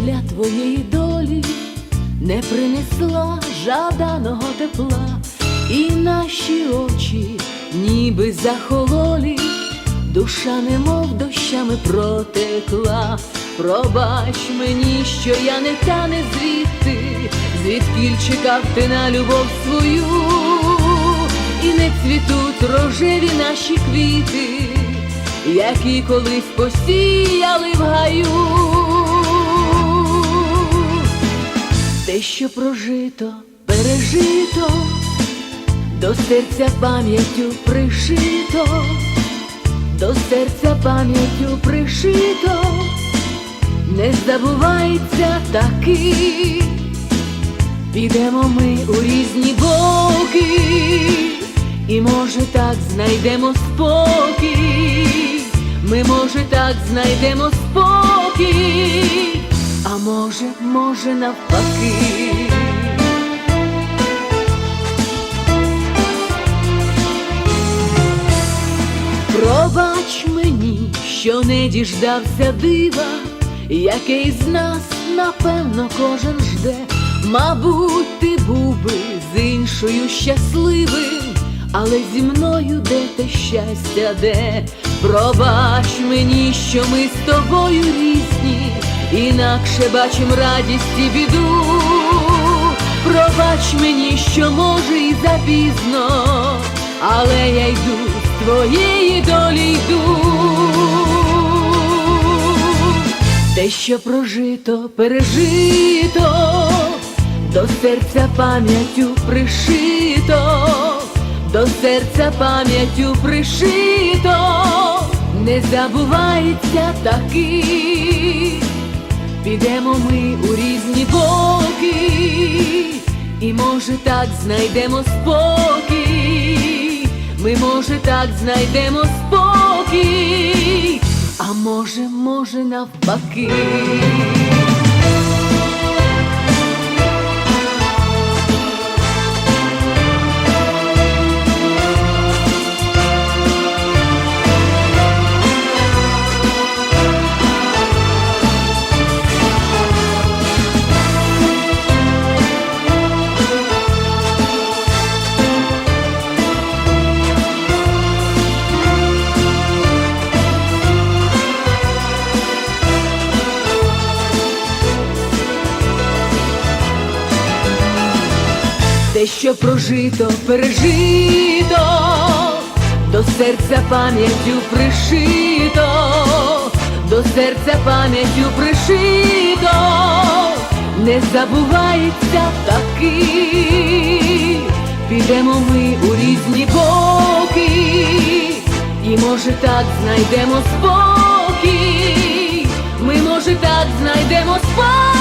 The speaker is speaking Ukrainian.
після твоєї долі не принесла жаданого тепла, і наші очі ніби захололі, душа немов дощами протекла. Пробач мені, що я не та звідти, звідкіль чекав ти на любов свою, і не цвітуть рожеві наші квіти, які колись посіяли в Що прожито, пережито, до серця пам'яттю пришито, до серця пам'яттю пришито, не забувається таки, підемо ми у різні боки, і може так знайдемо спокій, ми може так знайдемо спокій, а може, може навпаки. Пробач мені, що не діждався дива, який з нас, напевно, кожен жде. Мабуть, ти був би з іншою щасливим, але зі мною де те щастя де. Пробач мені, що ми з тобою різні, інакше бачим радість і біду. Пробач мені, що може і запізно, але я йду з твоєї долі йду. Те, що прожито, пережито, до серця пам'яттю пришито, до серця пам'яттю пришито, не забувається таки, підемо ми у різні боки, і може так знайдемо спокій, ми може так знайдемо спокій, а може, може навпаки. Те, що прожито, пережито, до серця пам'яттю пришито, до серця пам'яттю пришито, не забувається таки, підемо ми у різні боки, і може так знайдемо спокій, ми може так знайдемо спокій.